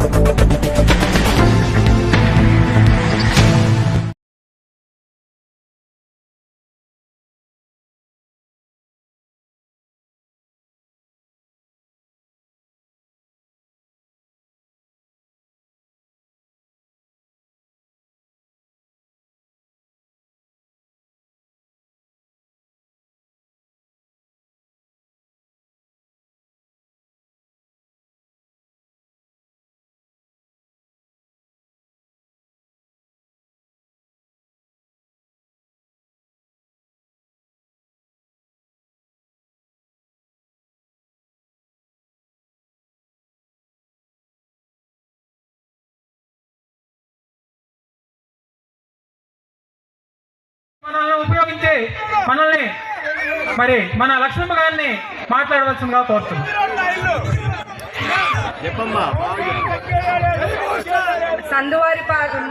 Música మనల్ని ఉపయోగించి మనల్ని మరి మన లక్ష్మమ్మ గారిని మాట్లాడవలసిందిగా కోరుతున్నాం.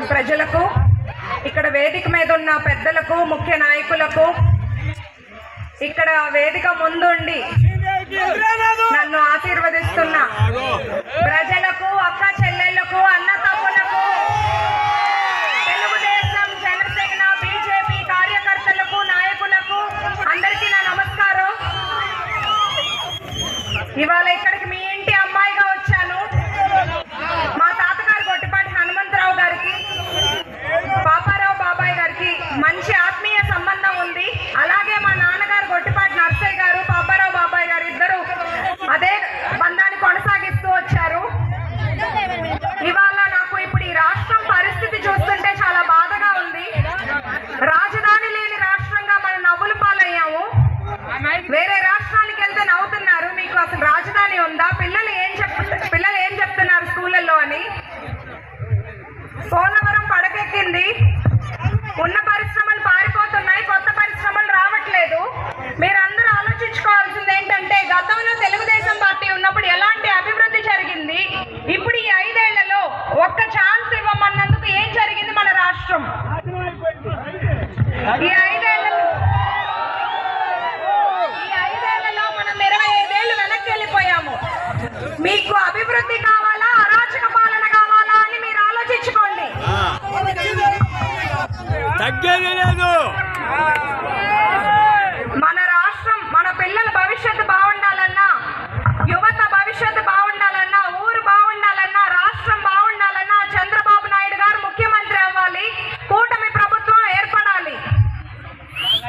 ప్రజలకు ఇక్కడ వేదిక మీద ఉన్న పెద్దలకు ముఖ్య నాయకులకు ఇక్కడ వేదిక ముందుండి నన్ను ఆశీర్వదిస్తున్న వేరే రాష్ట్రానికి వెళ్తే నవ్వుతున్నారు. మీకు అసలు రాజధాని ఉందా? పిల్లలు ఏం చెప్తున్నారు పిల్లలు ఏం చెప్తున్నారు స్కూళ్ళల్లో అని? పోలవరం పడకెక్కింది. లేదు మన రాష్ట్రం మన పిల్లల భవిష్యత్తు బాగుండాలన్నా యువత భవిష్యత్తు బాగుండాలన్నా ఊరు బాగుండాలన్నా రాష్ట్రం బాగుండాలన్నా చంద్రబాబు నాయుడు గారు ముఖ్యమంత్రి అవ్వాలి. కూటమి ప్రభుత్వం ఏర్పడాలి.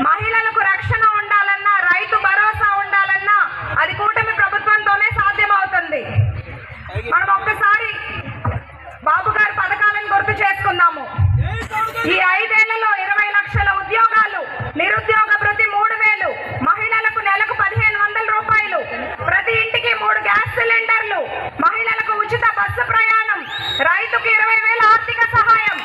మహిళలకు రక్షణ ఉండాలన్నా రైతు భరోసా ఉండాలన్నా అది కూటమి ప్రభుత్వంతోనే సాధ్యమవుతుంది. మనం ఒక్కసారి బాబు గారి పథకాలను గుర్తు చేసుకుందాము. ఈ ఐదే సహాయం.